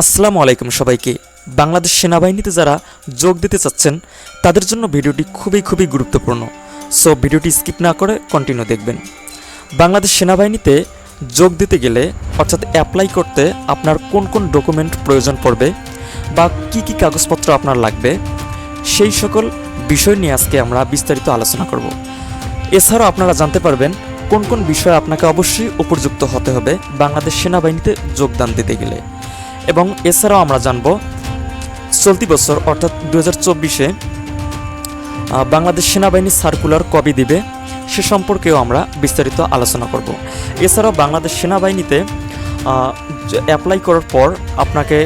আসসালামু আলাইকুম সবাইকে। বাংলাদেশ সেনাবাহিনীতে যারা যোগ দিতে চাচ্ছেন, তাদের জন্য ভিডিওটি খুবই খুবই গুরুত্বপূর্ণ। সো ভিডিওটি স্কিপ না করে কন্টিনিউ দেখবেন। বাংলাদেশ সেনাবাহিনীতে যোগ দিতে গেলে, অর্থাৎ অ্যাপ্লাই করতে আপনার কোন কোন ডকুমেন্ট প্রয়োজন পড়বে বা কি কি কাগজপত্র আপনার লাগবে, সেই সকল বিষয় নিয়ে আজকে আমরা বিস্তারিত আলোচনা করব। এছাড়াও আপনারা জানতে পারবেন কোন কোন বিষয়ে আপনাকে অবশ্যই উপযুক্ত হতে হবে বাংলাদেশ সেনাবাহিনীতে যোগদান দিতে গেলে। এবং এছাড়াও আমরা জানব চলতি বছর, অর্থাৎ দু হাজার চব্বিশে বাংলাদেশ সেনাবাহিনী সার্কুলার কবে দিবে। সে সম্পর্কেও আমরা বিস্তারিত আলোচনা করব। এছাড়াও বাংলাদেশ সেনাবাহিনীতে অ্যাপ্লাই করার পর আপনাকে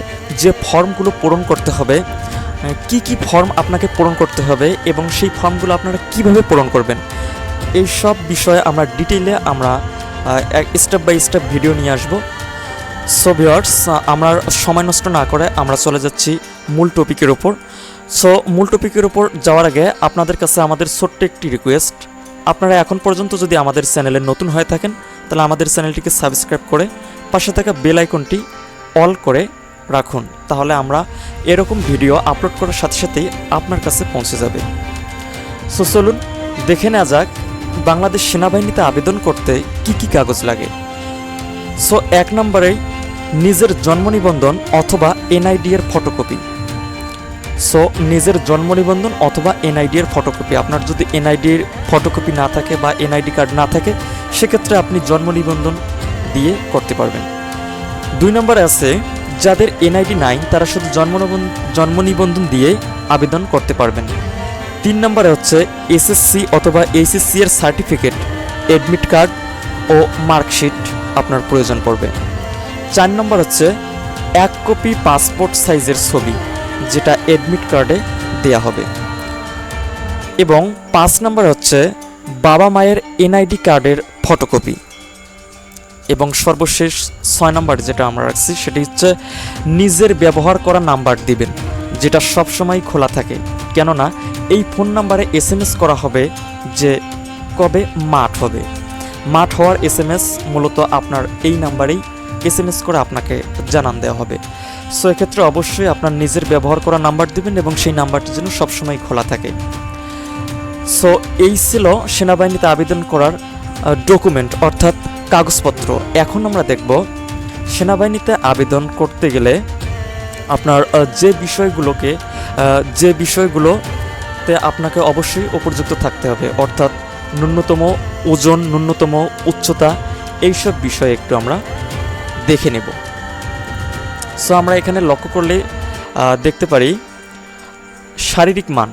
যে ফর্মগুলো পূরণ করতে হবে কি কি ফর্ম আপনাকে পূরণ করতে হবে এবং সেই ফর্মগুলো আপনারা কীভাবে পূরণ করবেন, এই সব বিষয়ে আমরা ডিটেইলে আমরা স্টেপ বাই স্টেপ ভিডিও নিয়ে আসব। সো ভিওয়ার্স আমরা সময় নষ্ট না করে আমরা চলে যাচ্ছি মূল টপিকের ওপর সো মূল টপিকের ওপর যাওয়ার আগে আপনাদের কাছে আমাদের ছোট্ট একটি রিকোয়েস্ট আপনারা এখন পর্যন্ত যদি আমাদের চ্যানেলে নতুন হয়ে থাকেন, তাহলে আমাদের চ্যানেলটিকে সাবস্ক্রাইব করে পাশে থাকা বেল আইকনটি অল করে রাখুন। তাহলে আমরা এরকম ভিডিও আপলোড করার সাথে সাথেই আপনার কাছে পৌঁছে যাবে। সো চলুন দেখে নেওয়া যাক বাংলাদেশ সেনাবাহিনীতে আবেদন করতে কি কি কাগজ লাগে। সো এক নম্বরেই নিজের জন্ম নিবন্ধন অথবা এনআইডি এর ফটোকপি সো নিজের জন্ম নিবন্ধন অথবা এনআইডি এর ফটোকপি আপনার যদি এনআইডি এর ফটোকপি না থাকে বা এনআইডি কার্ড না থাকে, সেক্ষেত্রে আপনি জন্ম নিবন্ধন দিয়ে করতে পারবেন। দুই নম্বরে আছে, যাদের এনআইডি নাই, তারা শুধু জন্ম জন্ম নিবন্ধন দিয়ে আবেদন করতে পারবেন। তিন নম্বরে হচ্ছে এসএসসি অথবা এইচএসসি এর সার্টিফিকেট এডমিট কার্ড ও মার্কশিট আপনার প্রয়োজন পড়বে। চার নম্বর হচ্ছে এক কপি পাসপোর্ট সাইজের ছবি, যেটা এডমিট কার্ডে দেয়া হবে। এবং পাঁচ নম্বর হচ্ছে বাবা মায়ের এনআইডি কার্ডের ফটোকপি এবং সর্বশেষ ছয় নম্বর যেটা আমরা রাখছি, সেটি হচ্ছে নিজের ব্যবহার করা নাম্বার দিবেন, যেটা সবসময় খোলা থাকে। কেননা এই ফোন নাম্বারে এস করা হবে যে কবে মাঠ হবে। মাঠ হওয়ার এস মূলত আপনার এই নাম্বারেই এস এম এস করে আপনাকে জানান দেওয়া হবে। সো এক্ষেত্রে অবশ্যই আপনার নিজের ব্যবহার করা নাম্বার দিবেন এবং সেই নাম্বারটি যেন সবসময় খোলা থাকে। সো এই ছিল সেনাবাহিনীতে আবেদন করার ডকুমেন্ট অর্থাৎ কাগজপত্র। এখন আমরা দেখব সেনাবাহিনীতে আবেদন করতে গেলে আপনার যে বিষয়গুলোকে যে বিষয়গুলোতে আপনাকে অবশ্যই উপযুক্ত থাকতে হবে। অর্থাৎ ন্যূনতম ওজন, ন্যূনতম উচ্চতা, এইসব বিষয়ে একটু আমরা দেখে নেব। সো আমরা এখানে লক্ষ্য করলে দেখতে পারি, শারীরিক মান।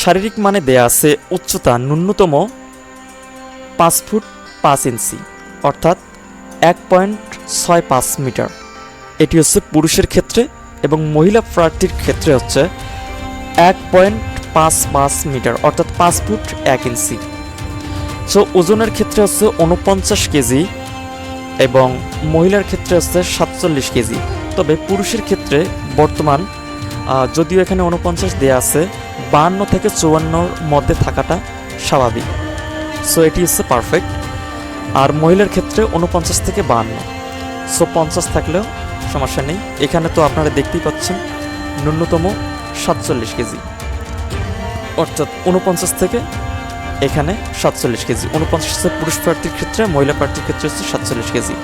শারীরিক মানে দেয়া আছে উচ্চতা ন্যূনতম পাঁচ ফুট পাঁচ ইঞ্চি, অর্থাৎ এক পয়েন্ট ছয় পাঁচ মিটার। এটি হচ্ছে পুরুষের ক্ষেত্রে এবং মহিলা প্রার্থীর ক্ষেত্রে হচ্ছে এক পয়েন্ট পাঁচ পাঁচ মিটার, অর্থাৎ পাঁচ ফুট এক ইঞ্চি। সো ওজনের ক্ষেত্রে হচ্ছে উনপঞ্চাশ কেজি এবং মহিলার ক্ষেত্রে হচ্ছে সাতচল্লিশ কেজি। তবে পুরুষের ক্ষেত্রে বর্তমান যদিও এখানে উনপঞ্চাশ দেওয়া আছে বাহান্ন থেকে চুয়ান্নর মধ্যে থাকাটা স্বাভাবিক। সো এটি হচ্ছে পারফেক্ট আর মহিলার ক্ষেত্রে উনপঞ্চাশ থেকে বাহান্ন সো পঞ্চাশ থাকলেও সমস্যা নেই। এখানে তো আপনারা দেখতেই পাচ্ছেন, ন্যূনতম সাতচল্লিশ কেজি। অর্থাৎ উনপঞ্চাশ থেকে এখানে সাতচল্লিশ কেজি। উনপঞ্চাশ পুরুষ প্রার্থীর ক্ষেত্রে, মহিলা প্রার্থীর ক্ষেত্রে হচ্ছে সাতচল্লিশ কেজি।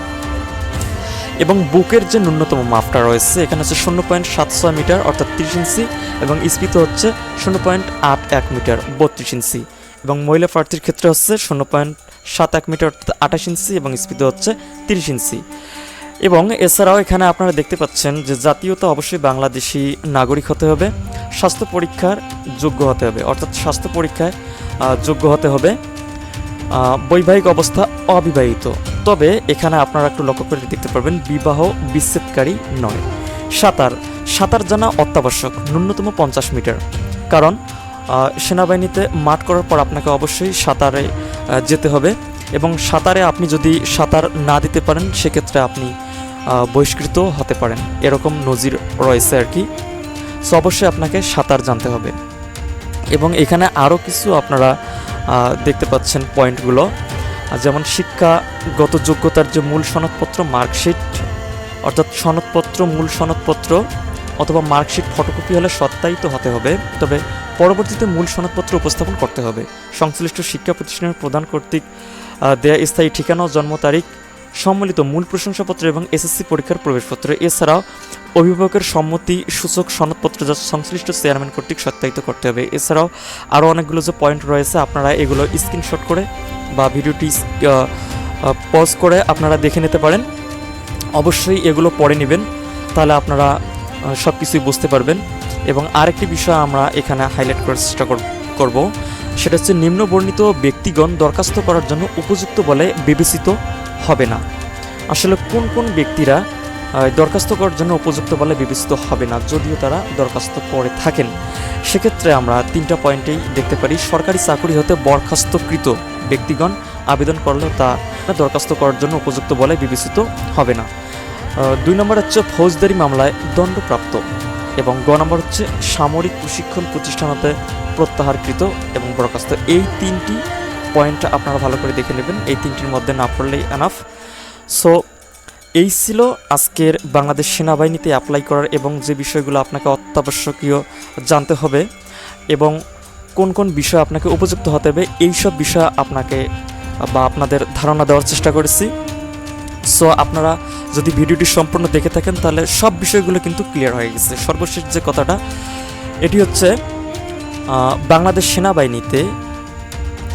এবং বুকের যে ন্যূনতম মাপটা রয়েছে, এখানে হচ্ছে শূন্য পয়েন্ট সাত ছয় মিটার, অর্থাৎ তিরিশ ইঞ্চি, এবং স্পিত হচ্ছে শূন্য পয়েন্ট আট এক মিটার, বত্রিশ ইঞ্চি। এবং মহিলা প্রার্থীর ক্ষেত্রে হচ্ছে শূন্য পয়েন্ট সাত এক মিটার, অর্থাৎ আঠাশ ইঞ্চি, এবং স্পিত হচ্ছে তিরিশ ইঞ্চি। এবং এছাড়াও এখানে আপনারা দেখতে পাচ্ছেন যে জাতীয়তা অবশ্যই বাংলাদেশি নাগরিক হতে হবে, স্বাস্থ্য পরীক্ষার যোগ্য হতে হবে। অর্থাৎ স্বাস্থ্য পরীক্ষায় যোগ্য হতে হবে। বৈবাহিক অবস্থা অবিবাহিত। তবে এখানে আপনারা একটু লক্ষ্য করে দেখতে পারবেন, বিবাহ বিচ্ছেদকারী নয়। সাঁতার সাঁতার জানা অত্যাবশ্যক, ন্যূনতম পঞ্চাশ মিটার। কারণ সেনাবাহিনীতে মাঠ করার পর আপনাকে অবশ্যই সাঁতারে যেতে হবে। এবং সাঁতারে আপনি যদি সাঁতার না দিতে পারেন, সেক্ষেত্রে আপনি বহিষ্কৃত হতে পারেন। এরকম নজির রয়েছে আর কি। সো, অবশ্যই আপনাকে সাঁতার জানতে হবে। এবং এখানে আরও কিছু আপনারা দেখতে পাচ্ছেন পয়েন্টগুলো। যেমন শিক্ষাগত যোগ্যতার যে মূল সনদপত্র, মার্কশিট, অর্থাৎ সনদপত্র, মূল সনদপত্র, অথবা মার্কশিট ফটোকপি হলে সত্যায়িত হতে হবে, তবে পরবর্তীতে মূল সনদপত্র উপস্থাপন করতে হবে। সংশ্লিষ্ট শিক্ষা প্রতিষ্ঠানের প্রদান কর্তৃক দেয়া স্থায়ী ঠিকানা জন্ম তারিখ সম্মিলিত মূল প্রশংসাপত্র এবং এসএসসি পরীক্ষার প্রবেশপত্র। এছাড়াও অভিভাবকের সম্মতি, সূচক, সনদপত্র যা সংশ্লিষ্ট চেয়ারম্যান কর্তৃক সত্যায়িত করতে হবে। এছাড়াও আরও অনেকগুলো যে পয়েন্ট রয়েছে, আপনারা এগুলো স্ক্রিনশট করে বা ভিডিওটি পজ করে আপনারা দেখে নিতে পারেন। অবশ্যই এগুলো পড়ে নেবেন, তাহলে আপনারা সব কিছুই বুঝতে পারবেন। এবং আরেকটি বিষয় আমরা এখানে হাইলাইট করার চেষ্টা কর- করব। সেটা হচ্ছে নিম্নবর্ণিত ব্যক্তিগণ দরখাস্ত করার জন্য উপযুক্ত বলে বিবেচিত হবে না। আসলে কোন কোন ব্যক্তিরা দরখাস্ত করার জন্য উপযুক্ত বলে বিবেচিত হবে না, যদিও তারা দরখাস্ত করে থাকেন। সেক্ষেত্রে আমরা তিনটা পয়েন্টেই দেখতে পারি, সরকারি চাকরি হতে বরখাস্তকৃত ব্যক্তিগণ আবেদন করলেও তা দরখাস্ত করার জন্য উপযুক্ত বলে বিবেচিত হবে না। দুই নম্বর হচ্ছে ফৌজদারি মামলায় দণ্ডপ্রাপ্ত এবং গ নম্বর হচ্ছে সামরিক প্রশিক্ষণ প্রতিষ্ঠান হতে প্রত্যাহারকৃত এবং বরখাস্ত। এই তিনটি পয়েন্ট আপনারা ভালো করে দেখে নেবেন। এই তিনটির মধ্যে না পড়লেই এনাফ সো এই ছিল আজকের বাংলাদেশ সেনাবাহিনীতে অ্যাপ্লাই করার এবং যে বিষয়গুলো আপনাকে অত্যাবশ্যকীয় জানতে হবে এবং কোন কোন বিষয় আপনাকে উপযুক্ত হতে হবে এই সব বিষয় আপনাকে বা আপনাদের ধারণা দেওয়ার চেষ্টা করেছি। সো আপনারা যদি ভিডিওটি সম্পূর্ণ দেখে থাকেন, তাহলে সব বিষয়গুলো কিন্তু ক্লিয়ার হয়ে গেছে। সর্বশেষ যে কথাটা, এটি হচ্ছে বাংলাদেশ সেনাবাহিনীতে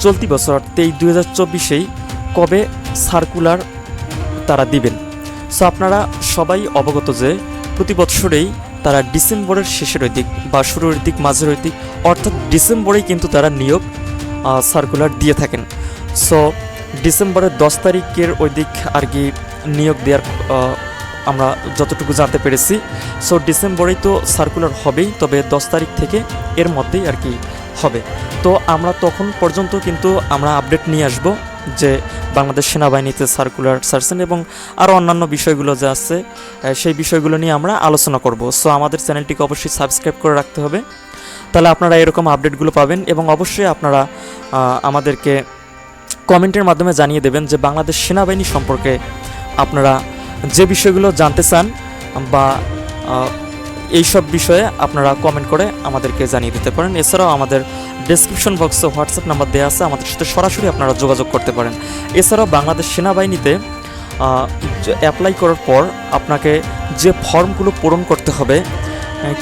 চলতি বছর এই দুই হাজার চব্বিশেই কবে সার্কুলার তারা দিবেন? সো আপনারা সবাই অবগত যে প্রতি বছরেই তারা ডিসেম্বরের শেষের দিক বা শুরুর দিক, মাঝের দিক অর্থাৎ ডিসেম্বরেই কিন্তু তারা নিয়োগ সার্কুলার দিয়ে থাকেন। সো ডিসেম্বরের দশ তারিখের ওই দিক আর কি নিয়োগ দেওয়ার আমরা যতটুকু জানতে পেরেছি। সো ডিসেম্বরেই তো সার্কুলার হবেই, তবে দশ তারিখ থেকে এর মধ্যেই আর কি হবে। তো আমরা তখন পর্যন্ত কিন্তু আমরা আপডেট নিয়ে আসব যে বাংলাদেশ সেনাবাহিনীতে সার্কুলার সার্সেন এবং আরও অন্যান্য বিষয়গুলো যে আছে সেই বিষয়গুলো নিয়ে আমরা আলোচনা করব। সো আমাদের চ্যানেলটিকে অবশ্যই সাবস্ক্রাইব করে রাখতে হবে। তাহলে আপনারা এরকম আপডেটগুলো পাবেন এবং অবশ্যই আপনারা আমাদেরকে কমেন্টের মাধ্যমে জানিয়ে দেবেন যে বাংলাদেশ সেনাবাহিনী সম্পর্কে আপনারা যে বিষয়গুলো জানতে চান বা আহ, এই সব বিষয়ে আপনারা কমেন্ট করে আমাদেরকে জানিয়ে দিতে পারেন। এছাড়াও আমাদের ডেসক্রিপশন বক্সে হোয়াটসঅ্যাপ নাম্বার দেওয়া আছে আমাদের সাথে সরাসরি আপনারা যোগাযোগ করতে পারেন। এছাড়াও বাংলাদেশ সেনাবাহিনীতে অ্যাপ্লাই করার পর আপনাকে যে ফর্মগুলো পূরণ করতে হবে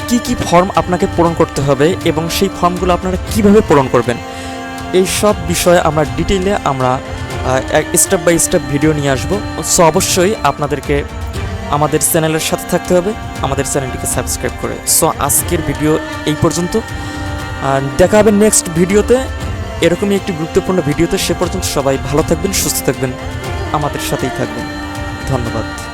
কি কি ফর্ম আপনাকে পূরণ করতে হবে এবং সেই ফর্মগুলো আপনারা কীভাবে পূরণ করবেন এই সব বিষয়ে আমরা ডিটেইলে আমরা স্টেপ বাই স্টেপ ভিডিও নিয়ে আসব। সো অবশ্যই আপনাদেরকে আমাদের চ্যানেলের সাথে থাকতে হবে। আমাদের চ্যানেলটিকে সাবস্ক্রাইব করে। সো আজকের ভিডিও এই পর্যন্ত। দেখা হবে নেক্সট ভিডিওতে। এরকমই একটি গুরুত্বপূর্ণ ভিডিওতে। সে পর্যন্ত সবাই ভালো থাকবেন, সুস্থ থাকবেন। আমাদের সাথেই থাকবেন। ধন্যবাদ।